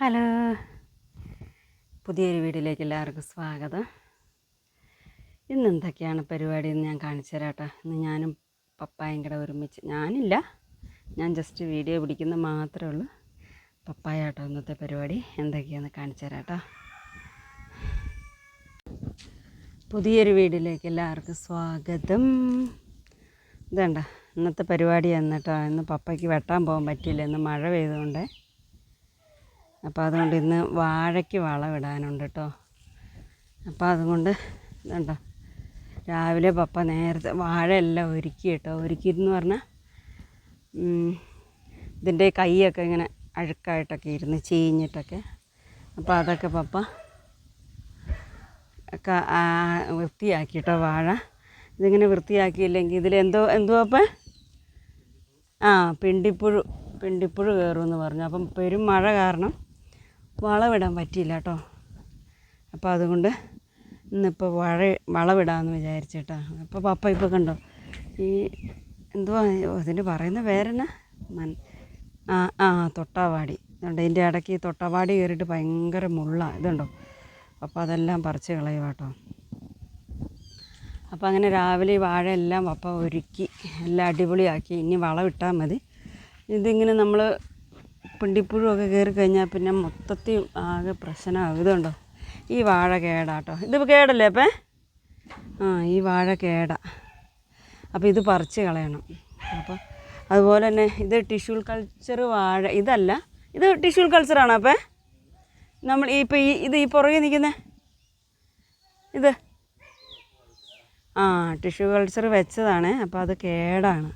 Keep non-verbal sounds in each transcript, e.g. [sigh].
Hello. പുതിയൊരു വീഡിയോയിലേക്ക് എല്ലാവർക്കും സ്വാഗതം. ഇന്ന് എന്തൊക്കെയാണ് പരിപാടി എന്ന് ഞാൻ കാണിച്ചു തരാട്ടോ ഇന്ന് ഞാനും പപ്പായും കൂടെ ഒരുമിച്ച് ഞാനില്ല. ഞാൻ ജസ്റ്റ് വീഡിയോ പിടിക്കുന്ന മാത്രമേ ഉള്ളൂ. പപ്പായ ആട്ടോ ഇന്നത്തെ പരിപാടി. എന്തൊക്കെയാണെന്ന് കാണിച്ചു തരാട്ടോ പുതിയൊരു വീഡിയോയിലേക്ക് എല്ലാവർക്കും സ്വാഗതം. ഇതേണ്ട ഇന്നത്തെ പരിപാടി എന്നിട്ടോ ഇന്ന് പപ്പയ്ക്ക് വെട്ടാൻ പോകാൻ പറ്റിയില്ല. ഇന്ന് മഴ പെയ്തുകൊണ്ട്. അപ്പോൾ അതുകൊണ്ട് ഇന്ന് വാഴയ്ക്ക് വളമിടാനുണ്ട് കേട്ടോ അപ്പോൾ അതുകൊണ്ട് ഇതുണ്ടോ രാവിലെ പപ്പ നേരത്തെ വാഴയെല്ലാം ഒരുക്കി കേട്ടോ ഒരുക്കിയെന്ന് പറഞ്ഞാൽ ഇതിന്റെ കൈയൊക്കെ ഇങ്ങനെ അഴുക്കായിട്ടൊക്കെ ഇരുന്ന് ചീഞ്ഞിട്ടൊക്കെ. അപ്പോൾ അതൊക്കെ പപ്പ വൃത്തിയാക്കി കേട്ടോ വാഴ. ഇതിങ്ങനെ വൃത്തിയാക്കിയില്ലെങ്കിൽ ഇതിലെന്തോ എന്തോ അപ്പം ആ പിണ്ടിപ്പുഴു പിണ്ടിപ്പുഴു കയറുമെന്ന് പറഞ്ഞു. അപ്പം പെരും മഴ കാരണം വളമിടാൻ പറ്റിയില്ല കേട്ടോ. അപ്പോൾ അതുകൊണ്ട് ഇന്നിപ്പോൾ വഴ വളമിടാമെന്ന് വിചാരിച്ചേട്ടാ. അപ്പോൾ പപ്പ ഇപ്പോൾ കണ്ടോ ഈ എന്തുവാ അതിന് പറയുന്ന പേരെന്നാ? മൻ ആ ആ തൊട്ടാവാടി. ഇതുണ്ട് ഇതിന്റെ ഇടയ്ക്ക് ഈ തൊട്ടാവാടി കയറിയിട്ട് ഭയങ്കര മുള്ള ഇതുണ്ടോ? അപ്പോൾ അതെല്ലാം പറിച്ച് കളയുക കേട്ടോ അപ്പോൾ അങ്ങനെ രാവിലെ ഈ വാഴ എല്ലാം പപ്പ ഒരുക്കി എല്ലാം അടിപൊളിയാക്കി. ഇനി വളമിട്ടാൽ മതി. ഇതിങ്ങനെ നമ്മൾ പിണ്ടിപ്പുഴുവൊക്കെ കയറി കഴിഞ്ഞാൽ പിന്നെ മൊത്തത്തിൽ ആകെ പ്രശ്നമാകും. ഇതുണ്ടോ? ഈ വാഴ കേടാട്ടോ ഇത് കേടല്ലേ അപ്പേ? ആ ഈ വാഴ കേടാ. അപ്പോൾ ഇത് പറിച്ച് കളയണം. അപ്പോൾ അതുപോലെ തന്നെ ഇത് ടിഷ്യൂ കൾച്ചർ വാഴ ഇതല്ല ഇത് ടിഷ്യൂ കൾച്ചറാണ് അപ്പേ? നമ്മൾ ഇപ്പോൾ ഈ ഇത് ഈ പുറകെ നിൽക്കുന്നത് ഇത്? ആ ടിഷ്യൂ കൾച്ചർ വെച്ചതാണ്. അപ്പോൾ അത് കേടാണ്.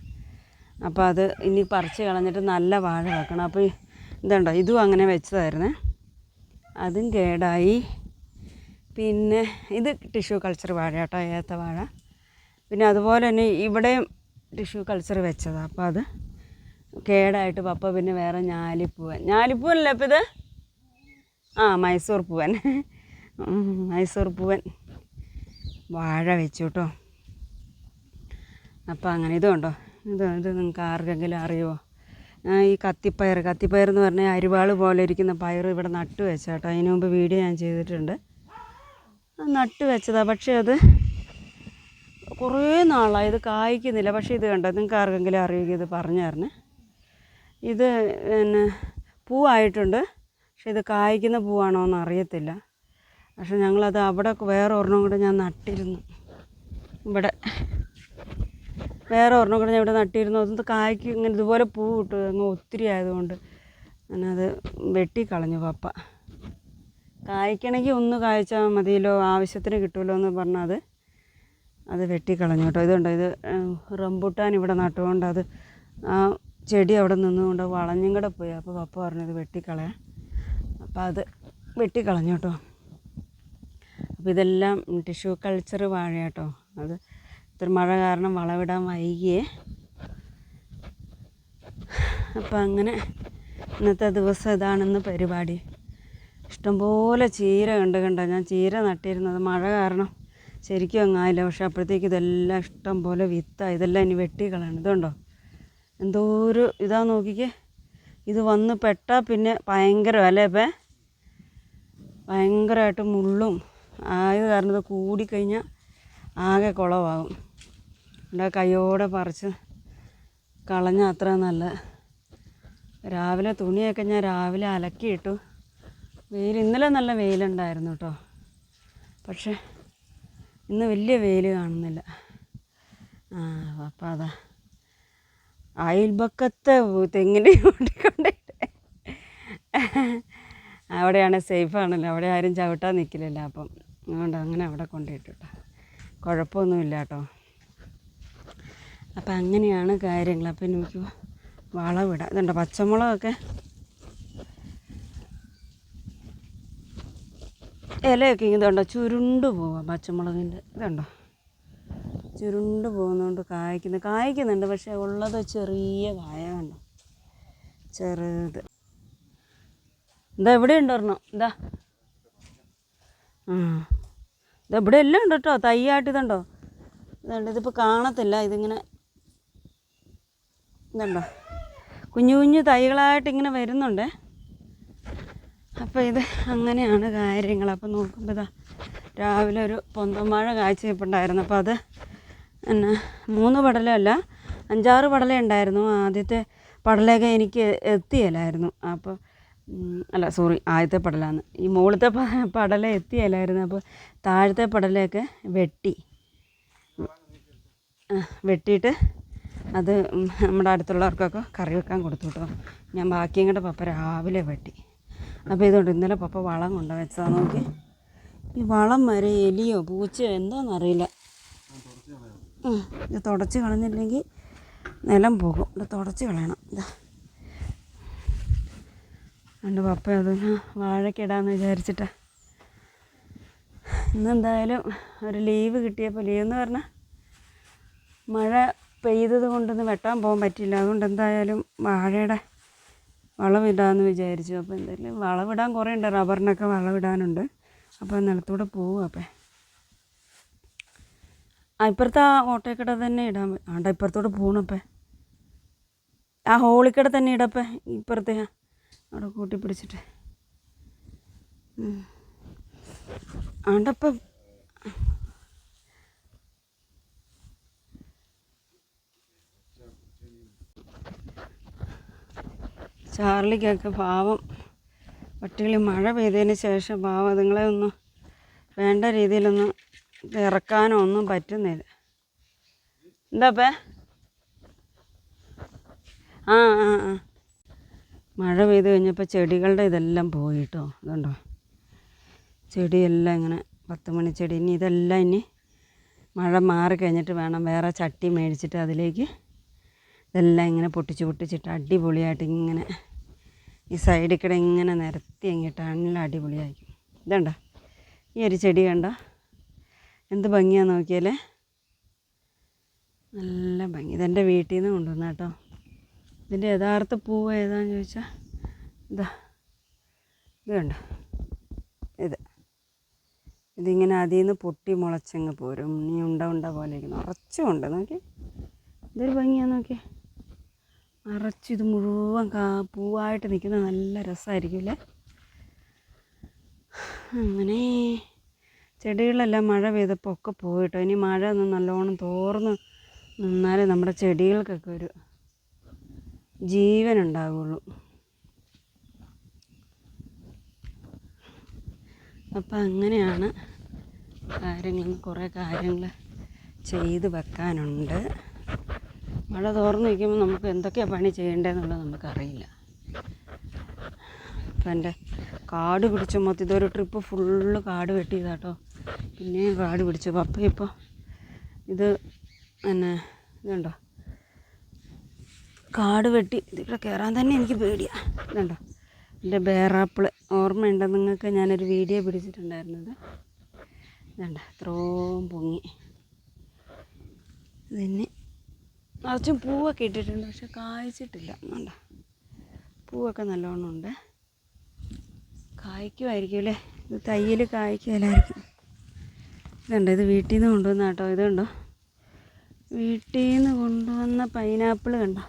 അപ്പോൾ അത് ഇനി പറിച്ച് കളഞ്ഞിട്ട് നല്ല വാഴ വെക്കണം. അപ്പോൾ ഇതുണ്ടോ? ഇതും അങ്ങനെ വെച്ചതായിരുന്നേ. അതും കേടായി. പിന്നെ ഇത് ടിഷ്യൂ കൾച്ചർ വാഴ കേട്ടോ ഏത്ത വാഴ. പിന്നെ അതുപോലെ തന്നെ ഇവിടെയും ടിഷ്യൂ കൾച്ചർ വെച്ചതാണ് അപ്പോൾ അത് കേടായിട്ട് പപ്പ പിന്നെ വേറെ ഞാലിപ്പൂവൻ. ഞാലിപ്പൂവനല്ലേ അപ്പോൾ ഇത്? ആ മൈസൂർ പൂവൻ മൈസൂർ പൂവൻ വാഴ വെച്ചു കേട്ടോ. അപ്പോൾ അങ്ങനെ ഇതുണ്ടോ ഇത് ഇത് നിങ്ങൾക്ക് ആർക്കെങ്കിലും അറിയുമോ ഈ കത്തിപ്പയർ. കത്തിപ്പയർ എന്ന് പറഞ്ഞാൽ അരിവാൾ പോലെ ഇരിക്കുന്ന പയർ ഇവിടെ നട്ടു വെച്ചാട്ടോ. അതിന് മുമ്പ് വീഡിയോ ഞാൻ ചെയ്തിട്ടുണ്ട്. നട്ടു വെച്ചതാണ് പക്ഷേ അത് കുറേ നാളായി. ഇത് കായ്ക്കുന്നില്ല. പക്ഷേ ഇത് കണ്ടോ? നിങ്ങൾക്ക് ആർക്കെങ്കിലും അറിയുമെങ്കിൽ ഇത് പറഞ്ഞു ഇത് പിന്നെ പൂവായിട്ടുണ്ട്. പക്ഷെ ഇത് കായ്ക്കുന്ന പൂവാണോ എന്ന് അറിയത്തില്ല. പക്ഷെ ഞങ്ങളത് അവിടെ വേറെ ഒരെണ്ണം കൂടെ ഞാൻ നട്ടിരുന്നു. ഇവിടെ വേറെ ഒരെണ്ണം കൂടെ ഞാൻ ഇവിടെ നട്ടിരുന്നു. അത് കായ്ക്ക് ഇങ്ങനെ ഇതുപോലെ പൂ കിട്ടും അങ്ങ് ഒത്തിരി ആയതുകൊണ്ട് ഞാനത് വെട്ടിക്കളഞ്ഞു പപ്പ. കായ്ക്കണമെങ്കിൽ ഒന്ന് കായ്ച്ചാൽ മതിയല്ലോ ആവശ്യത്തിന് കിട്ടുമല്ലോ എന്ന് പറഞ്ഞാൽ അത് അത് വെട്ടിക്കളഞ്ഞു കേട്ടോ. ഇതുണ്ടോ? ഇത് റംബുട്ടാൻ ഇവിടെ നട്ടുകൊണ്ട് അത് ആ ചെടി അവിടെ നിന്നുകൊണ്ട് വളഞ്ഞും കൂടെ പോയി. അപ്പോൾ പപ്പ പറഞ്ഞത് വെട്ടിക്കളയാം അപ്പോൾ അത് വെട്ടിക്കളഞ്ഞു കേട്ടോ. അപ്പോൾ ഇതെല്ലാം ടിഷ്യൂ കൾച്ചർ വാഴ കേട്ടോ അത് ഇത്ര മഴ കാരണം വളവിടാൻ വൈകിയേ. അപ്പം അങ്ങനെ ഇന്നത്തെ ദിവസം ഇതാണെന്ന് പരിപാടി. ഇഷ്ടംപോലെ ചീര കണ്ട് കണ്ട? ഞാൻ ചീര നട്ടിരുന്നത്. മഴ കാരണം ശരിക്കും അങ്ങായില്ല. പക്ഷെ അപ്പോഴത്തേക്ക് ഇതെല്ലാം ഇഷ്ടം പോലെ വിത്താണ് ഇതെല്ലാം ഇനി വെട്ടി കളയണം ഇതുണ്ടോ? എന്തോ ഒരു ഇതാ നോക്കിക്കേ. ഇത് വന്ന് പെട്ടാൽ പിന്നെ ഭയങ്കര അല്ലേ ഇപ്പം? ഭയങ്കരമായിട്ട് മുള്ളും. ആയത് കാരണം ഇത് കൂടിക്കഴിഞ്ഞാൽ ആകെ കുളമാകും ഇവിടെ കൈയോടെ പറിച്ച് കളഞ്ഞ അത്ര നല്ല. രാവിലെ തുണിയൊക്കെ ഞാൻ രാവിലെ അലക്കിയിട്ടു. വെയിൽ ഇന്നലെ നല്ല വെയിലുണ്ടായിരുന്നു കേട്ടോ പക്ഷേ ഇന്ന് വലിയ വെയിൽ കാണുന്നില്ല. ആ അപ്പം അതാ. അയൽപക്കത്തെ തെങ്ങിന്റെ [laughs] ഓടിക്കൊണ്ടിട്ട് അവിടെയാണ് സേഫാണല്ലോ അവിടെ ആരും ചവിട്ടാൻ നിൽക്കില്ലല്ലോ അപ്പം. അതുകൊണ്ട് അങ്ങനെ അവിടെ കൊണ്ടിട്ടു കേട്ടോ കുഴപ്പമൊന്നുമില്ല കേട്ടോ അപ്പം അങ്ങനെയാണ് കാര്യങ്ങൾ. അപ്പം എനിക്ക് വളമിടാം ഇതുണ്ടോ പച്ചമുളകൊക്കെ? ഇലയൊക്കെ ഇതുണ്ടോ? ചുരുണ്ട് പോവാം പച്ചമുളകിന്റെ. ഇതുണ്ടോ? ചുരുണ്ട് പോകുന്നതുകൊണ്ട് കായ്ക്കുന്നു. കായ്ക്കുന്നുണ്ട് പക്ഷേ ഉള്ളത് ചെറിയ കായ കണ്ടോ? ചെറുത്. ഇതാ എവിടെ ഉണ്ട് ഒരെണ്ണം. ഇതാ. ആ. ഇതെവിടെ എല്ലാം ഉണ്ട് കേട്ടോ. തൈയായിട്ട് ഇതുണ്ടോ? ഇതുണ്ട്. ഇതിപ്പോൾ കാണത്തില്ല. ഇതിങ്ങനെ ഇതുണ്ടോ? കുഞ്ഞു കുഞ്ഞു തൈകളായിട്ട് ഇങ്ങനെ വരുന്നുണ്ട്. അപ്പോൾ ഇത് അങ്ങനെയാണ് കാര്യങ്ങൾ. അപ്പോൾ നോക്കുമ്പോൾ ഇതാ രാവിലെ ഒരു പൊന്തമാഴ കാഴ്ച അപ്പോൾ അത് പിന്നെ മൂന്ന് പടലമല്ല അഞ്ചാറ് പടല ഉണ്ടായിരുന്നു ആദ്യത്തെ പടലൊക്കെ എനിക്ക് എത്തിയല്ലായിരുന്നു അപ്പോൾ അല്ല സോറി ആദ്യത്തെ പടലാണ് ഈ മുകളിലത്തെ പടല എത്തിയല്ലായിരുന്നു അപ്പോൾ താഴത്തെ പടലയൊക്കെ വെട്ടി. വെട്ടിയിട്ട് അത് നമ്മുടെ അടുത്തുള്ളവർക്കൊക്കെ കറി വെക്കാൻ കൊടുത്തു കേട്ടോ ഞാൻ ബാക്കിയും കൂടെ പപ്പ രാവിലെ വെട്ടി. അപ്പോൾ ഇതുകൊണ്ട് ഇന്നലെ പപ്പ വളം കൊണ്ട് വെച്ചാൽ നോക്കി. ഈ വളം വരെ എലിയോ പൂച്ചയോ എന്താണെന്നറിയില്ല ഇത് തുടച്ച് കളഞ്ഞില്ലെങ്കിൽ നിലം പോകും. ഇത് തുടച്ച് കളയണം. ഇതാ എന്റെ പപ്പ അത് വാഴക്കിടാന്ന് വിചാരിച്ചിട്ടാ. ഇന്നെന്തായാലും ഒരു ലീവ് കിട്ടിയപ്പോൾ ലീവ് എന്ന് പറഞ്ഞാൽ മഴ പെയ്തത് കൊണ്ടൊന്ന് വെട്ടാൻ പോകാൻ പറ്റില്ല അതുകൊണ്ട് എന്തായാലും വാഴയുടെ വളമിടാമെന്ന് വിചാരിച്ചു. അപ്പോൾ എന്തായാലും വളമിടാൻ കുറേ ഉണ്ട്. റബ്ബറിനൊക്കെ വളമിടാനുണ്ട് അപ്പോൾ നിലത്തൂടെ പോവും അപ്പം. ഇപ്പുറത്തെ ആ ഓട്ടോക്കട തന്നെ ഇടാൻ ആണ്ട ഇപ്പുറത്തോട്ട് പോകണപ്പേ ആ ഹോളിക്കട തന്നെ ഇടപ്പേ ഇപ്പുറത്തെ. അവിടെ കൂട്ടി പിടിച്ചിട്ട്. ആണ്ടപ്പം ചാർലിക്കൊക്കെ പാവം. പട്ടികളി മഴ പെയ്തതിന് ശേഷം പാവം അതുങ്ങളെ ഒന്നും വേണ്ട രീതിയിലൊന്നും ഇറക്കാനോ ഒന്നും പറ്റുന്നില്ല. എന്താപ്പേ? ആ ആ ആ. മഴ പെയ്ത് കഴിഞ്ഞപ്പോൾ ചെടികളുടെ ഇതെല്ലാം പോയിട്ടോ. അതുണ്ടോ? ചെടിയെല്ലാം ഇങ്ങനെ പത്ത് മണി ചെടി. ഇനി ഇതെല്ലാം ഇനി മഴ മാറി കഴിഞ്ഞിട്ട് വേണം വേറെ ചട്ടി മേടിച്ചിട്ട് അതിലേക്ക് ഇതെല്ലാം ഇങ്ങനെ പൊട്ടിച്ച് പൊട്ടിച്ചിട്ട് അടിപൊളിയായിട്ട് ഇങ്ങനെ ഈ സൈഡിൽ കൂടെ ഇങ്ങനെ നിരത്തി അങ്ങിട്ട് നല്ല അടിപൊളിയായിരിക്കും. ഇതണ്ട? ഈ ഒരു ചെടി കണ്ട? എന്ത് ഭംഗിയാന്ന് നോക്കിയാലേ? നല്ല ഭംഗി. ഇതെന്റെ വീട്ടിൽ നിന്ന് കൊണ്ടുവന്ന കേട്ടോ ഇതിന്റെ യഥാർത്ഥ പൂവ് ഏതാന്ന് ചോദിച്ചാൽ ഇതാ. ഇത് കണ്ടോ? ഇത്. ഇതിങ്ങനെ അതിൽ നിന്ന് പൊട്ടി മുളച്ചങ്ങ് പോരും. നീ ഉണ്ട ഉണ്ട പോലെ ഇരിക്കുന്നു. നിറച്ചും ഉണ്ട്. നോക്കി ഇതൊരു ഭംഗിയാണ് നോക്കി നിറച്ച് ഇത് മുഴുവൻ കാ പൂവായിട്ട് നിൽക്കുന്നത് നല്ല രസമായിരിക്കില്ലേ അങ്ങനെ ചെടികളെല്ലാം മഴ പെയ്തപ്പോൾ ഒക്കെ പോയിട്ടോ. ഇനി മഴ ഒന്ന് നല്ലോണം തോർന്ന് നിന്നാലേ നമ്മുടെ ചെടികൾക്കൊക്കെ ഒരു ജീവൻ ഉണ്ടാവുള്ളൂ അപ്പം അങ്ങനെയാണ് കാര്യങ്ങൾ കുറേ കാര്യങ്ങൾ ചെയ്ത് വെക്കാനുണ്ട്. മഴ തോർന്ന് നിൽക്കുമ്പോൾ നമുക്ക് എന്തൊക്കെയാണ് പണി ചെയ്യേണ്ടതെന്നുള്ളത് നമുക്കറിയില്ല. അപ്പം എന്റെ കാട് പിടിച്ച മൊത്തം ഇതൊരു ട്രിപ്പ് ഫുള്ള് കാട് വെട്ടിയതാട്ടോ. പിന്നെയും കാട് പിടിച്ചു. അപ്പം ഇപ്പോൾ ഇത് എന്നെ ഇതുണ്ടോ? കാട് വെട്ടി. ഇതിവിടെ കയറാൻ തന്നെ എനിക്ക് പേടിയാണ് ഇതുണ്ടോ? എന്റെ ബേറാപ്പിൾ ഓർമ്മയുണ്ടോ നിങ്ങൾക്ക്? ഞാനൊരു വീഡിയോ പിടിച്ചിട്ടുണ്ടായിരുന്നത്. ഇതുണ്ട്? എത്രയും പൊങ്ങി. ഇതിന് നിറച്ചും പൂവൊക്കെ ഇട്ടിട്ടുണ്ട് പക്ഷെ കായ്ച്ചിട്ടില്ല. വേണ്ട പൂവൊക്കെ നല്ലോണം ഉണ്ട്. കായ്ക്കുമായിരിക്കും അല്ലേ? ഇത് തയ്യൽ കായ്ക്കലായിരിക്കും. ഇതുണ്ട് ഇത് വീട്ടിൽ നിന്ന് കൊണ്ടുവന്ന കേട്ടോ ഇതുണ്ടോ. വീട്ടിൽ നിന്ന് കൊണ്ടുവന്ന പൈനാപ്പിൾ കണ്ടോ.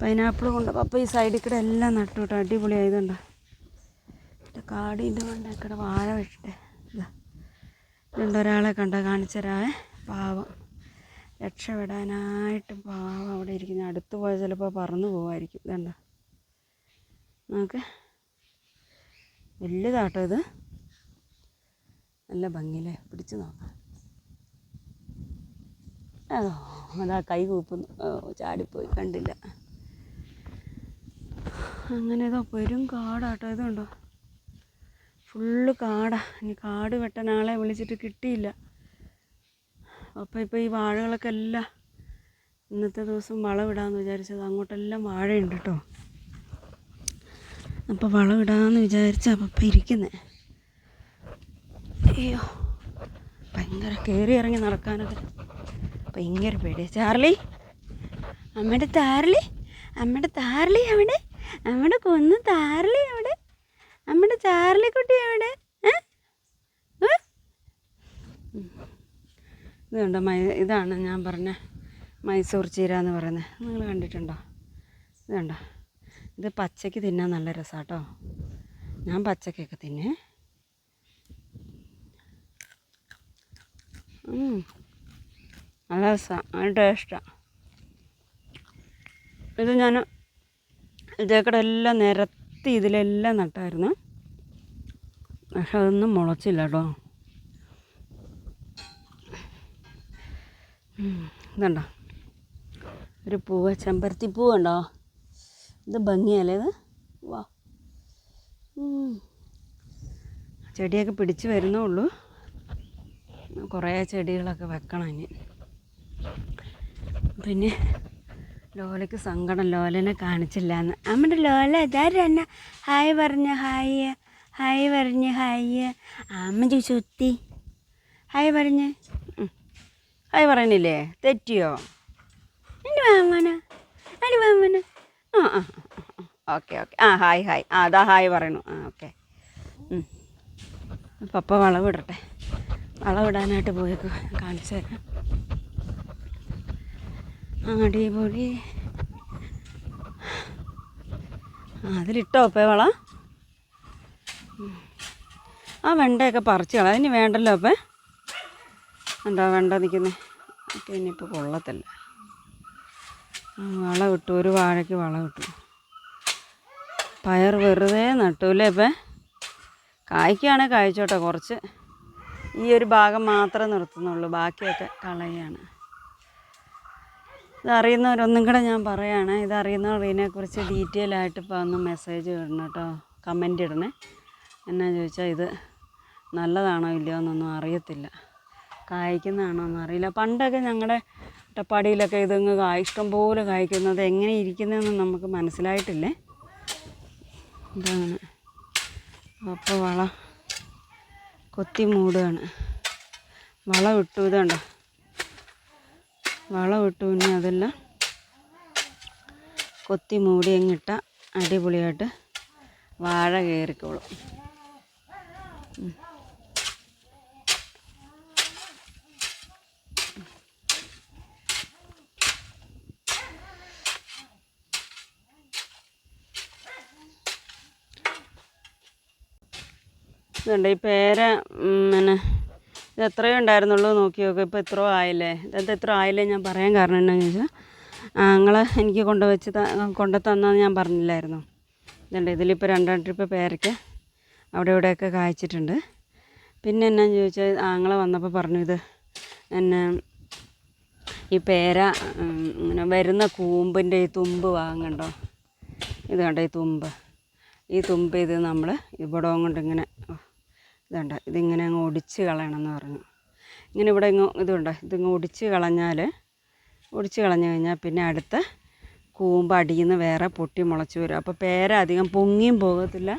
പൈനാപ്പിൾ കൊണ്ട് അപ്പോൾ ഈ സൈഡിൽ കൂടെ എല്ലാം നട്ടു കേട്ടോ അടിപൊളിയായതുണ്ടോ എന്റെ കാടിന്റെ മണ്ടക്കടെ വാഴ വെച്ചിട്ട് ഇതാ. ഇതുണ്ട് ഒരാളെ കണ്ട കാണിച്ചരാവേ പാവം. രക്ഷപ്പെടാനായിട്ട് പാവം അവിടെ ഇരിക്കുന്ന അടുത്ത് പോയാൽ ചിലപ്പോൾ പറന്നു പോകുമായിരിക്കും ഇതുണ്ടോ? നമുക്ക് വലുതാട്ടോ ഇത്. നല്ല ഭംഗിയിലെ പിടിച്ചു നോക്കാം. അതോ അതാ കൈ കൂപ്പുന്നു. ചാടിപ്പോയി. കണ്ടില്ല. അങ്ങനെ ഇതോ പെരും കാടാട്ടോ ഇതുണ്ടോ? ഫുള്ള് കാടാ. ഇനി കാട് വെട്ടാൻ ആളെ വിളിച്ചിട്ട് കിട്ടിയില്ല. അപ്പോൾ ഇപ്പോൾ ഈ വാഴകളൊക്കെ എല്ലാം ഇന്നത്തെ ദിവസം വളമിടാമെന്ന് വിചാരിച്ചത്. അങ്ങോട്ടെല്ലാം വാഴയുണ്ട് കേട്ടോ അപ്പോൾ വളമിടാമെന്ന് വിചാരിച്ച അപ്പം ഇരിക്കുന്നേ. അയ്യോ ഭയങ്കര കയറി ഇറങ്ങി നടക്കാനൊക്കെ. ഭയങ്കര പേടിയാണ് ചാർലി അമ്മയുടെ താരലി അമ്മയുടെ താരലി എവിടെ? അമ്മയുടെ കൊന്ന് താരലി എവിടെ? അമ്മയുടെ ചാർലി കുട്ടി എവിടെ ഏ? ഏ? ഉം. ഇത് കണ്ടോ മൈ ഇതാണ് ഞാൻ പറഞ്ഞ മൈസൂർ ചീര എന്ന് പറയുന്നത്. നിങ്ങൾ കണ്ടിട്ടുണ്ടോ? ഇതുണ്ടോ? ഇത് പച്ചയ്ക്ക് തിന്നാൻ നല്ല രസമാട്ടോ ഞാൻ പച്ചക്കൊക്കെ തിന്നെ. നല്ല രസമാണ് നല്ല ടേസ്റ്റാണ് ഇത് ഞാൻ ഇതേക്കടെ എല്ലാം നിരത്തി ഇതിലെല്ലാം നട്ടായിരുന്നു. പക്ഷെ അതൊന്നും മുളച്ചില്ല കേട്ടോ. ഇതുണ്ടോ? ഒരു പൂവ് ചെമ്പരത്തി പൂവ് ഉണ്ടോ? ഇത് ഭംഗിയല്ലേ ഇത്? വാ. ചെടിയൊക്കെ പിടിച്ച് വരുന്നേ ഉള്ളൂ. കുറേ ചെടികളൊക്കെ വെക്കണം ഇനി. പിന്നെ ലോലയ്ക്ക് സങ്കടം. ലോലനെ കാണിച്ചില്ല എന്ന് അമ്മയുടെ ലോല ഇതാരും എന്നെ? ഹായ് പറഞ്ഞ ഹായ്. ഹായ് പറഞ്ഞ് ഹായ്. അമ്മ ചോദിച്ചൊത്തി ഹായ് പറഞ്ഞ്. ഹായ് പറയണില്ലേ? തെറ്റിയോ? എന്റെ മാമന എന്റെ മാമന ആ ആ ഓക്കെ ഓക്കെ. ആ ഹായ് ഹായ്. ആ അതാ ഹായ് പറയണു. ആ ഓക്കെ. പപ്പ വളവിടട്ടെ വളവിടാനായിട്ട് പോയേക്ക്. കാണിച്ചു തരാം. അടിപൊളി. അതിലിട്ടോ അപ്പേ വള? ആ വെണ്ടയൊക്കെ പറിച്ചു കളയാം അതിന് വേണ്ടല്ലോ അപ്പേ? എന്താ വേണ്ട നിൽക്കുന്നത് ഒക്കെ ഇനിയിപ്പോൾ കൊള്ളത്തല്ല. വള ഒരു വാഴയ്ക്ക് വള പയർ വെറുതെ നട്ടൂല്ലേ ഇപ്പം? കായ്ക്കാണെങ്കിൽ കായ്ച്ചോട്ടെ കുറച്ച്. ഈ ഒരു ഭാഗം മാത്രമേ നിർത്തുന്നുള്ളൂ ബാക്കിയൊക്കെ കളയാണ്. ഇതറിയുന്നവരൊന്നും കൂടെ ഞാൻ പറയുകയാണ് ഇതറിയുന്നവർ ഇതിനെക്കുറിച്ച് ഡീറ്റെയിൽ ആയിട്ട് ഇപ്പോൾ ഒന്ന് മെസ്സേജ് ഇടണം കേട്ടോ കമന്റ് ഇടണേ. എന്നാ ചോദിച്ചാൽ ഇത് നല്ലതാണോ ഇല്ലയോ എന്നൊന്നും അറിയത്തില്ല. കായ്ക്കുന്നതാണോ എന്നറിയില്ല പണ്ടൊക്കെ ഞങ്ങളുടെ അട്ടപ്പാടിയിലൊക്കെ ഇതങ്ങ് കായ് ഇഷ്ടംപോലെ കായ്ക്കുന്നത് എങ്ങനെ ഇരിക്കുന്നതെന്ന് നമുക്ക് മനസ്സിലായിട്ടില്ലേ? ഇതാണ്. അപ്പോൾ വള കൊത്തി മൂടുകയാണ്. വളം ഇട്ടു ഇതുണ്ടോ? വളം ഇട്ടു പിന്നെ അതെല്ലാം കൊത്തി മൂടി അങ്ങിട്ട അടിപൊളിയായിട്ട് വാഴ കയറിക്കോളും. ഇതുണ്ട്. ഈ പേര പിന്നെ ഇത് എത്രയോ ഉണ്ടായിരുന്നുള്ളൂ നോക്കി നോക്കുക ഇപ്പോൾ എത്രയോ ആയില്ലേ? ഇതെന്ത് എത്ര ആയില്ലേ ഞാൻ പറയാൻ കാരണം എന്താണെന്ന് ചോദിച്ചാൽ നിങ്ങൾ എനിക്ക് കൊണ്ടുവച്ച് വെച്ച് കൊണ്ടു തന്നെന്ന് ഞാൻ പറഞ്ഞില്ലായിരുന്നു. ഇതുണ്ട്. ഇതിലിപ്പോൾ രണ്ടാം ട്രിപ്പ് പേരയ്ക്ക് അവിടെ ഇവിടെയൊക്കെ കായ്ച്ചിട്ടുണ്ട്. പിന്നെ എന്നാന്ന് ചോദിച്ചാൽ ആങ്ങളെ വന്നപ്പോൾ പറഞ്ഞു ഇത് എന്നെ ഈ പേര ഇങ്ങനെ വരുന്ന കൂമ്പിന്റെ ഈ തുമ്പ് വാങ്ങണ്ടോ ഇത് കണ്ടോ ഈ തുമ്പ്? ഈ തുമ്പ് ഇത് നമ്മൾ ഇവിടെ കൊണ്ട് ഇങ്ങനെ ഇതുണ്ട്. ഇതിങ്ങനെ അങ്ങ് ഒടിച്ച് കളയണമെന്ന് പറഞ്ഞു. ഇങ്ങനെ ഇവിടെ ഇങ്ങ് ഇതുണ്ട്. ഇതിങ്ങ് ഒടിച്ച് കളഞ്ഞാൽ ഒടിച്ച് കളഞ്ഞു കഴിഞ്ഞാൽ പിന്നെ അടുത്ത കൂമ്പ് അടിയിൽ വേറെ പൊട്ടി മുളച്ച് വരും. അപ്പോൾ പേര അധികം പൊങ്ങിയും പോകത്തില്ല.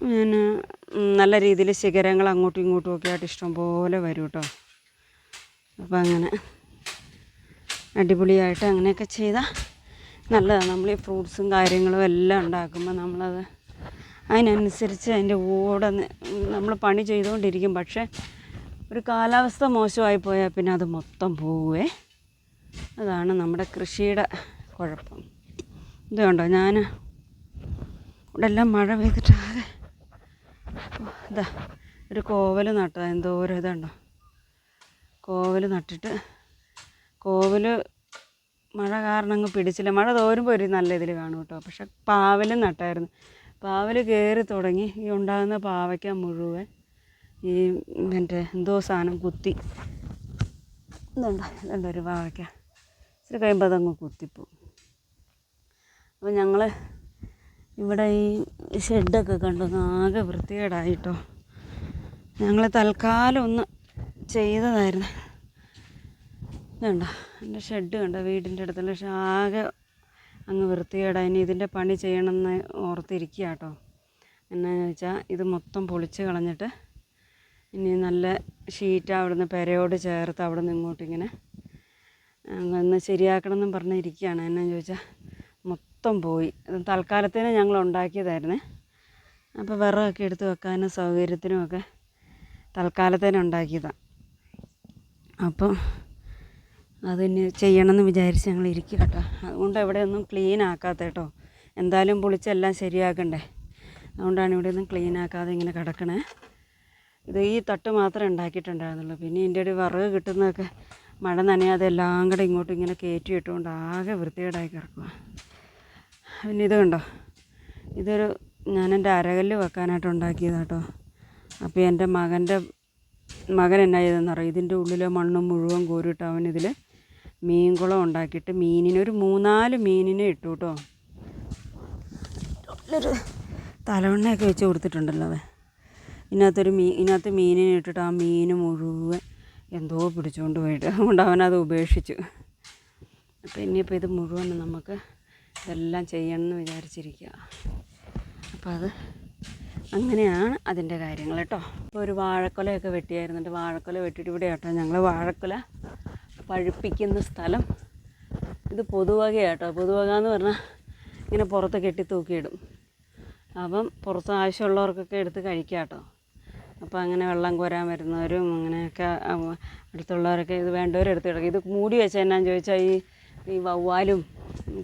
പിന്നെ നല്ല രീതിയിൽ ശിഖരങ്ങൾ അങ്ങോട്ടും ഇങ്ങോട്ടും ഒക്കെ ആയിട്ട് ഇഷ്ടംപോലെ വരും കേട്ടോ. അപ്പോൾ അങ്ങനെ അടിപൊളിയായിട്ട് അങ്ങനെയൊക്കെ ചെയ്താൽ നല്ലതാണ് നമ്മൾ ഈ ഫ്രൂട്ട്സും കാര്യങ്ങളും എല്ലാം ഉണ്ടാക്കുമ്പോൾ നമ്മളത് അതിനനുസരിച്ച് അതിന്റെ കൂടെ നമ്മൾ പണി ചെയ്തുകൊണ്ടിരിക്കും. പക്ഷേ ഒരു കാലാവസ്ഥ മോശമായി പോയാൽ പിന്നെ അത് മൊത്തം പോവേ. അതാണ് നമ്മുടെ കൃഷിയുടെ കുഴപ്പം. ഇത് കണ്ടോ? ഞാൻ ഇവിടെ എല്ലാം മഴ പെയ്തിട്ടാകെ ഇതാ ഒരു കോവൽ നട്ടതാ. എന്തോരം ഇതുണ്ടോ കോവൽ നട്ടിട്ട് കോവൽ മഴ കാരണം അങ്ങ് പിടിച്ചില്ല. മഴ തോരുമ്പോൾ ഒരു നല്ല ഇതിൽ കാണും കേട്ടോ. പക്ഷെ പാവലും നട്ടായിരുന്നു. പാവൽ കയറി തുടങ്ങി. ഈ ഉണ്ടാകുന്ന പാവയ്ക്ക മുഴുവൻ ഈ മറ്റേ എന്തോ സാധനം കുത്തി. ഒരു പാവയ്ക്ക? ഇച്ചിരി കഴിയുമ്പോൾ അതങ്ങ് കുത്തിപ്പോവും. അപ്പോൾ ഞങ്ങൾ ഇവിടെ ഈ ഷെഡൊക്കെ കണ്ടു ആകെ വൃത്തികേടായിട്ടോ ഞങ്ങൾ തൽക്കാലം ഒന്ന് ചെയ്തതായിരുന്നു. ഇതുണ്ടോ? എന്റെ ഷെഡ് കണ്ടോ? വീടിന്റെ അടുത്തുള്ള ആകെ അങ്ങ് വൃത്തികേടായി. ഇനി ഇതിന്റെ പണി ചെയ്യണമെന്ന് ഓർത്തിരിക്കുക കേട്ടോ. എന്നാന്ന് വെച്ചാൽ ഇത് മൊത്തം പൊളിച്ച് കളഞ്ഞിട്ട് ഇനി നല്ല ഷീറ്റ് അവിടുന്ന് പെരയോട് ചേർത്ത് അവിടെ നിന്ന് ഇങ്ങോട്ടിങ്ങനെ ഒന്ന് ശരിയാക്കണമെന്നും പറഞ്ഞിരിക്കുകയാണ് എന്നാന്ന് ചോദിച്ചാൽ മൊത്തം പോയി. അത് തൽക്കാലത്തിന് ഞങ്ങൾ ഉണ്ടാക്കിയതായിരുന്നേ. അപ്പോൾ വിറകൊക്കെ എടുത്ത് വെക്കാനും സൗകര്യത്തിനുമൊക്കെ തൽക്കാലത്തേനുണ്ടാക്കിയതാണ് അപ്പോൾ അപ്പം അതിന് ചെയ്യണമെന്ന് വിചാരിച്ച് ഞങ്ങൾ ഇരിക്കുക കേട്ടോ. അതുകൊണ്ട് എവിടെയൊന്നും ക്ലീൻ ആക്കാത്ത കേട്ടോ. എന്തായാലും പൊളിച്ചെല്ലാം ശരിയാക്കണ്ടേ. അതുകൊണ്ടാണ് ഇവിടെ ഒന്നും ക്ലീൻ ആക്കാതെ ഇങ്ങനെ കിടക്കണേ. ഇത് ഈ തട്ട് മാത്രമേ ഉണ്ടാക്കിയിട്ടുണ്ടായിരുന്നുള്ളൂ. പിന്നെ ഇതിന്റെ ഒരു വിറക് കിട്ടുന്നതൊക്കെ മഴ നനയാതെ എല്ലാം കൂടെ ഇങ്ങോട്ടും ഇങ്ങനെ കയറ്റി ഇട്ടുകൊണ്ട് ആകെ വൃത്തികേടായി കിടക്കുക പിന്നെ ഇത് കണ്ടോ? ഇതൊരു ഞാൻ എന്റെ അരകല്ല് വെക്കാനായിട്ട് ഉണ്ടാക്കിയതാണ് കേട്ടോ. അപ്പോൾ എന്റെ മകന്റെ മകൻ എന്നാ ചെയ്തെന്നറിയാം ഇതിന്റെ ഉള്ളിലെ മണ്ണും മുഴുവൻ കോരിയിട്ട് അവനിതിൽ മീൻകുളം ഉണ്ടാക്കിയിട്ട് മീനിനൊരു മൂന്നാൽ മീനിനെ ഇട്ടു കേട്ടോ നല്ലൊരു തലവണ്ണയൊക്കെ വെച്ച് കൊടുത്തിട്ടുണ്ടല്ലോ അവൻ. ഇതിനകത്തൊരു മീൻ ഇതിനകത്ത് മീനിനെ ഇട്ടിട്ട് ആ മീൻ മുഴുവൻ എന്തോ പിടിച്ചുകൊണ്ട് പോയിട്ട് അതുകൊണ്ട് അവനത് ഉപേക്ഷിച്ചു. അപ്പോൾ ഇനിയിപ്പോൾ ഇത് മുഴുവൻ നമുക്ക് ഇതെല്ലാം ചെയ്യണമെന്ന് വിചാരിച്ചിരിക്കുക അപ്പോൾ അത് അങ്ങനെയാണ് അതിന്റെ കാര്യങ്ങൾ കേട്ടോ ഇപ്പോൾ ഒരു വാഴക്കൊലയൊക്കെ വെട്ടിയായിരുന്നിട്ട് വാഴക്കൊല വെട്ടിയിട്ട് ഇവിടെ കേട്ടോ ഞങ്ങൾ വാഴക്കൊല പഴുപ്പിക്കുന്ന സ്ഥലം. ഇത് പൊതുവകയാട്ടോ. പൊതുവക എന്ന് പറഞ്ഞാൽ ഇങ്ങനെ പുറത്ത് കെട്ടി തൂക്കിയിടും. അപ്പം പുറത്ത് ആവശ്യമുള്ളവർക്കൊക്കെ എടുത്ത് കഴിക്കാം കേട്ടോ അപ്പോൾ അങ്ങനെ വെള്ളം കോരാൻ വരുന്നവരും അങ്ങനെയൊക്കെ അടുത്തുള്ളവരൊക്കെ ഇത് വേണ്ടവരെടുത്ത് കിടക്കും. ഇത് മൂടി വെച്ചാൽ എന്നാന്ന് ചോദിച്ചാൽ ഈ ഈ വവ്വാലും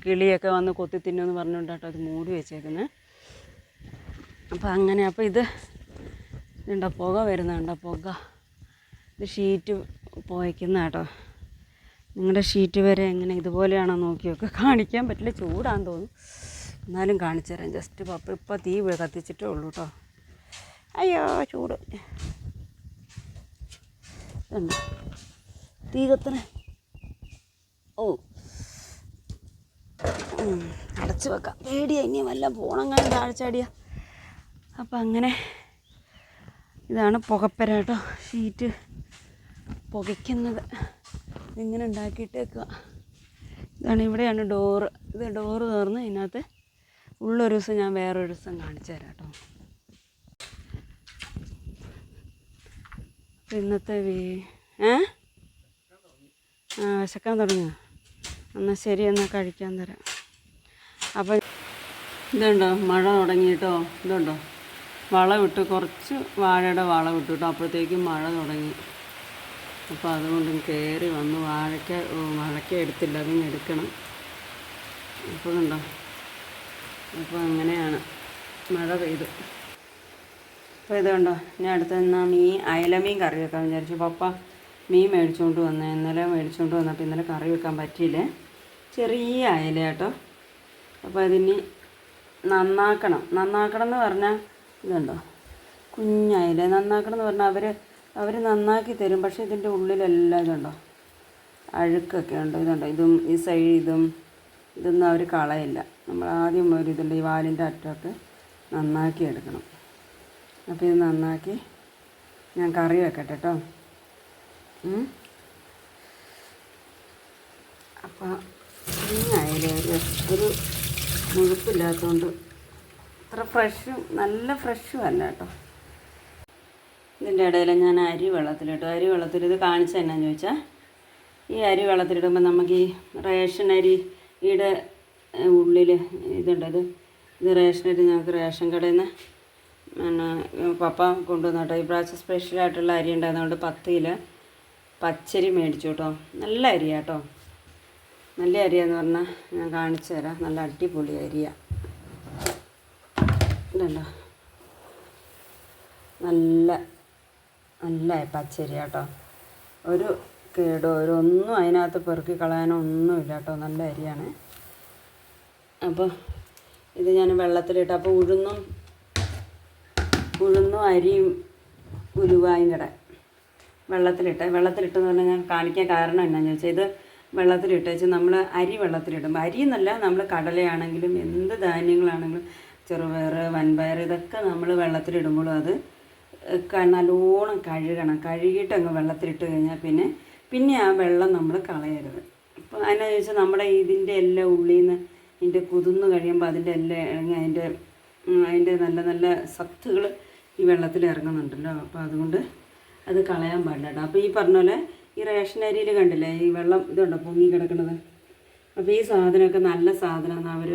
കിളിയൊക്കെ വന്ന് കൊത്തി തിന്നുമെന്ന് പറഞ്ഞുകൊണ്ട് കേട്ടോ ഇത് മൂടി വെച്ചേക്കുന്നത് അപ്പോൾ അങ്ങനെ അപ്പോൾ ഇത് ഇതുണ്ടോ പുക വരുന്നുണ്ടോ. പുക. ഇത് ഷീറ്റ് പുകയ്ക്കുന്ന കേട്ടോ നിങ്ങളുടെ ഷീറ്റ് വരെ എങ്ങനെ ഇതുപോലെയാണോ നോക്കിയൊക്കെ കാണിക്കാൻ പറ്റില്ല. ചൂടാന്ന് തോന്നുന്നു. എന്നാലും കാണിച്ചു തരാം. ജസ്റ്റ് പപ്പ ഇപ്പം തീ കത്തിച്ചിട്ടേ ഉള്ളൂ കേട്ടോ അയ്യോ ചൂട്. തീ കത്തണ. ഓ. അടച്ച് വെക്കാം. പേടിയാ ഇനി വല്ല പോണങ്ങനെ താഴ്ചാടിയാ അപ്പം അങ്ങനെ ഇതാണ് പുകപ്പര കേട്ടോ ഷീറ്റ് പുകയ്ക്കുന്നത്. ഇതിങ്ങനെ ഉണ്ടാക്കിയിട്ടേക്കുക ഇതാണ് ഇവിടെയാണ് ഡോറ് ഇത് ഡോറ് തുറന്ന് ഇതിനകത്ത് ഉള്ളൊരു ദിവസം ഞാൻ വേറൊരു ദിവസം കാണിച്ചു തരാം കേട്ടോ. ഇന്നത്തെ വീ ഏ? ആ വിശക്കാൻ തുടങ്ങിയോ എന്നാൽ ശരി എന്നാൽ കഴിക്കാൻ തരാം. അപ്പം ഇതുണ്ടോ? മഴ തുടങ്ങിയിട്ടോ? ഇതുണ്ടോ? വളമിട്ട് കുറച്ച് വാഴയുടെ വളമിട്ടു കേട്ടോ. അപ്പോഴത്തേക്കും മഴ തുടങ്ങി. അപ്പോൾ അതുകൊണ്ട് കയറി വന്ന്. വാഴയ്ക്ക വാഴയ്ക്ക എടുത്തില്ല. അതിന് എടുക്കണം. അപ്പോൾ കണ്ടോ? അപ്പോൾ അങ്ങനെയാണ് മഴ പെയ്തു. അപ്പോൾ ഇത് കണ്ടോ? ഞാൻ അടുത്ത് നിന്നാ മീൻ അയലമീൻ കറി വെക്കാൻ വിചാരിച്ചു. പപ്പ മീൻ മേടിച്ചുകൊണ്ട് വന്നേ ഇന്നലെ മേടിച്ചുകൊണ്ട് വന്നപ്പോൾ ഇന്നലെ കറി വെക്കാൻ പറ്റിയില്ലേ? ചെറിയ അയല കേട്ടോ. അപ്പോൾ അതിന് നന്നാക്കണം. നന്നാക്കണം എന്ന് പറഞ്ഞാൽ ഇതുണ്ടോ? കുഞ്ഞയല നന്നാക്കണം എന്ന് പറഞ്ഞാൽ അവർ അവർ നന്നാക്കി തരും. പക്ഷേ ഇതിന്റെ ഉള്ളിലെല്ലാം ഇതുണ്ടോ? അഴുക്കൊക്കെ ഉണ്ട്? ഇതുണ്ടോ? ഇതും ഈ സൈഡ് ഇതും ഇതൊന്നും അവർ കളയില്ല. നമ്മൾ ആദ്യം ഒരു ഇതുണ്ട്. ഈ വാലിന്റെ അറ്റമൊക്കെ നന്നാക്കി എടുക്കണം. അപ്പോൾ ഇത് നന്നാക്കി ഞാൻ കറി വെക്കട്ടെ കേട്ടോ. അപ്പോൾ ഒരു ഒരു മുഴുപ്പില്ലാത്തതുകൊണ്ട് അത്ര ഫ്രഷും നല്ല ഫ്രഷും അല്ല കേട്ടോ. ഇതിന്റെ ഇടയിൽ ഞാൻ അരി വെള്ളത്തിലിട്ടു. അരി വെള്ളത്തിൽ ഇത് കാണിച്ച എന്നാന്ന് ചോദിച്ചാൽ ഈ അരി വെള്ളത്തിലിടുമ്പോൾ നമുക്ക് ഈ റേഷൻ അരിയുടെ ഉള്ളിൽ ഇതുണ്ട് ഇത്. ഇത് റേഷൻ അരി ഞങ്ങൾക്ക് റേഷൻ കടയിൽ നിന്ന് പിന്നെ പപ്പ കൊണ്ടുവന്നു കേട്ടോ. ഈ പ്രാവശ്യം സ്പെഷ്യലായിട്ടുള്ള അരി ഉണ്ടായതുകൊണ്ട് പത്ത് കിലോ പച്ചരി മേടിച്ചു കേട്ടോ. നല്ല അരിയാട്ടോ നല്ല അരിയാന്ന് പറഞ്ഞാൽ ഞാൻ കാണിച്ചു തരാം. നല്ല അടിപൊളി അരിയാണ് ഇതുണ്ടോ? നല്ല നല്ല പച്ചരി കേട്ടോ. ഒരു കേടോ ഒരു ഒന്നും അതിനകത്ത് പെറുക്കി കളയാനോ ഒന്നുമില്ല കേട്ടോ. നല്ല അരിയാണ്. അപ്പോൾ ഇത് ഞാൻ വെള്ളത്തിലിട്ട് അപ്പോൾ ഉഴുന്നും ഉഴുന്നും അരിയും ഉലുവായും കൂടെ വെള്ളത്തിലിട്ട് വെള്ളത്തിലിട്ടെന്ന് പറഞ്ഞാൽ ഞാൻ കാണിക്കാൻ കാരണം എന്നാന്ന് ചോദിച്ചാൽ ഇത് വെള്ളത്തിലിട്ട് വെച്ചാൽ നമ്മൾ അരി വെള്ളത്തിലിടും അരി എന്നല്ല നമ്മൾ കടലയാണെങ്കിലും എന്ത് ധാന്യങ്ങളാണെങ്കിലും ചെറുപയർ വൻപയർ ഇതൊക്കെ നമ്മൾ വെള്ളത്തിലിടുമ്പോഴും അത് നല്ലോണം കഴുകണം. കഴുകിയിട്ട് അങ്ങ് വെള്ളത്തിലിട്ട് കഴിഞ്ഞാൽ പിന്നെ പിന്നെ ആ വെള്ളം നമ്മൾ കളയരുത്. അപ്പോൾ അതിനാ ചോദിച്ചാൽ നമ്മുടെ ഇതിന്റെ എല്ലാം ഉള്ളിൽ നിന്ന് ഇതിന്റെ കുതിർന്ന് കഴിയുമ്പോൾ അതിന്റെ എല്ലാം ഇറങ്ങി അതിന്റെ അതിന്റെ നല്ല നല്ല സത്തുകൾ ഈ വെള്ളത്തിൽ ഇറങ്ങുന്നുണ്ടല്ലോ. അപ്പോൾ അതുകൊണ്ട് അത് കളയാൻ പാടില്ല കേട്ടോ. അപ്പോൾ ഈ പറഞ്ഞ പോലെ ഈ റേഷൻ അരിയിൽ കണ്ടില്ലേ ഈ വെള്ളം ഇതുണ്ടോ പൊങ്ങി കിടക്കുന്നത് അപ്പോൾ ഈ സാധനമൊക്കെ നല്ല സാധനമാണ് അവർ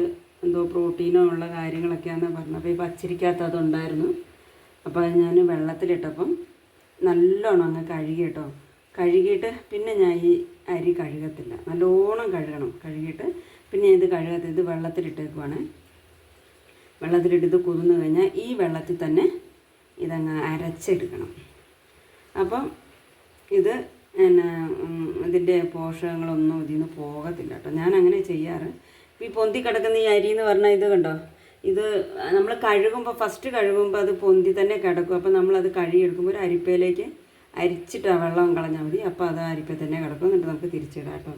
എന്തോ പ്രോട്ടീനോ ഉള്ള കാര്യങ്ങളൊക്കെയാണെന്ന് പറഞ്ഞത്. അപ്പോൾ ഈ പച്ചരിക്കകത്ത് അതുണ്ടായിരുന്നു. അപ്പോൾ അത് ഞാൻ വെള്ളത്തിലിട്ടപ്പം നല്ലോണം അങ്ങ് കഴുകി കേട്ടോ കഴുകിയിട്ട് പിന്നെ ഞാൻ ഈ അരി കഴുകത്തില്ല. നല്ലോണം കഴുകണം. കഴുകിയിട്ട് പിന്നെ ഇത് കഴുകത്ത് ഇത് വെള്ളത്തിലിട്ടേക്കുവാണ്. വെള്ളത്തിലിട്ട് ഇത് കുതിർന്നു കഴിഞ്ഞാൽ ഈ വെള്ളത്തിൽ തന്നെ ഇതങ്ങ് അരച്ചെടുക്കണം. അപ്പം ഇത് പിന്നെ ഇതിന്റെ പോഷകങ്ങളൊന്നും ഇതിൽ നിന്ന് പോകത്തില്ല കേട്ടോ. ഞാൻ അങ്ങനെ ചെയ്യാറ് ഈ പൊന്തി കിടക്കുന്ന ഈ അരി എന്ന് പറഞ്ഞാൽ ഇത് കണ്ടോ? ഇത് നമ്മൾ കഴുകുമ്പോൾ ഫസ്റ്റ് കഴുകുമ്പോൾ അത് പൊന്തി തന്നെ കിടക്കും. അപ്പോൾ നമ്മളത് കഴുകിയെടുക്കുമ്പോൾ ഒരു അരിപ്പയിലേക്ക് അരിച്ചിട്ട് ആ വെള്ളം കളഞ്ഞാൽ മതി. അപ്പോൾ അത് ആ അരിപ്പയിൽ തന്നെ കിടക്കും. എന്നിട്ട് നമുക്ക് തിരിച്ചിടാം കേട്ടോ.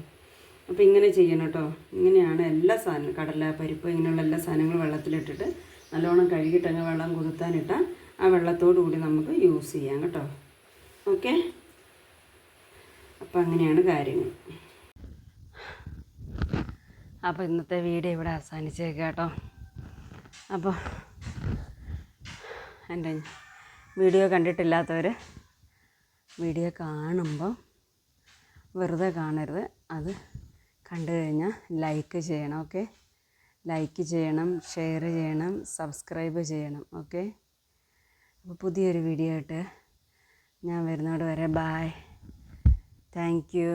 അപ്പോൾ ഇങ്ങനെ ചെയ്യണം കേട്ടോ. ഇങ്ങനെയാണ് എല്ലാ സാധനം കടല പരിപ്പ് ഇങ്ങനെയുള്ള എല്ലാ സാധനങ്ങളും വെള്ളത്തിലിട്ടിട്ട് നല്ലോണം കഴുകിയിട്ട് അങ്ങ് വെള്ളം കുതിർത്താനിട്ടാൽ ആ വെള്ളത്തോടു കൂടി നമുക്ക് യൂസ് ചെയ്യാം കേട്ടോ. ഓക്കെ? അപ്പോൾ അങ്ങനെയാണ് കാര്യങ്ങൾ. അപ്പോൾ ഇന്നത്തെ വീഡിയോ ഇവിടെ അവസാനിച്ചേക്കാം കേട്ടോ. അപ്പോൾ എന്റെ വീഡിയോ കണ്ടിട്ടില്ലാത്തവർ വീഡിയോ കാണുമ്പോൾ വെറുതെ കാണരുത്. അത് കണ്ടു കഴിഞ്ഞാൽ ലൈക്ക് ചെയ്യണം ഓക്കെ ലൈക്ക് ചെയ്യണം ഷെയർ ചെയ്യണം സബ്സ്ക്രൈബ് ചെയ്യണം ഓക്കെ അപ്പോൾ പുതിയൊരു വീഡിയോ ആയിട്ട് ഞാൻ വരുന്നോട് വരെ. Bye thank you